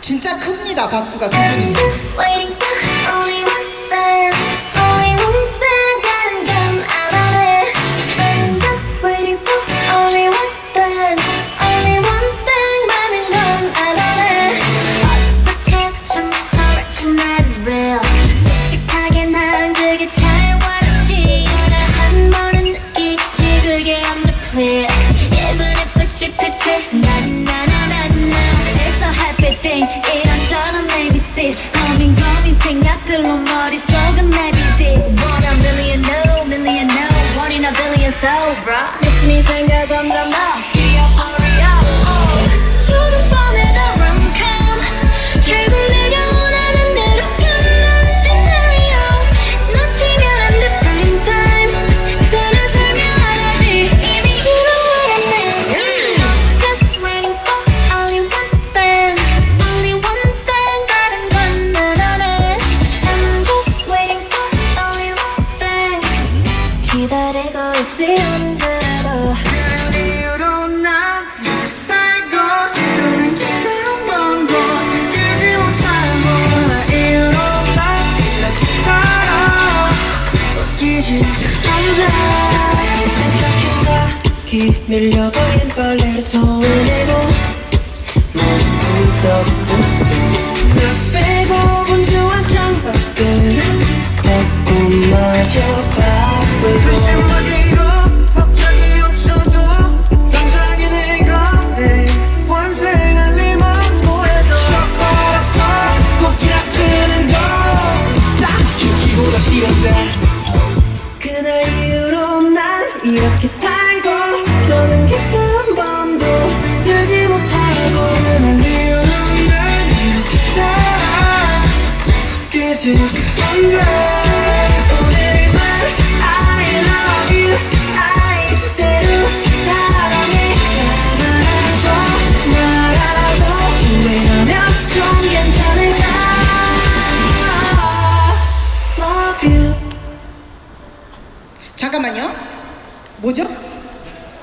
진짜 큽니다 박수가 두 분이서 고민 고민 생각들로 머릿속은 내 busy One a million no million no One in a billion so bro 욕심이 생겨 점점 더 기다리고 있지 언제라도. 그런 이유로 난 살고 또는 곁에 한 번도 뛰지 못하고 그런 이유로 난 이렇게 살아. 웃기지 않아. 생각해봐. 기 밀려버린 빨래를 토해내고 모든 눈떡이 쑥쑥 나 빼고 분주한 창밖을 걷고 바쁘고 그날 이후로 난 이렇게 살고 또는 곁에 한 번도 들지 못하고 그날 이후로 난 이렇게 살아. 깨질 건데 잠깐만요 뭐죠?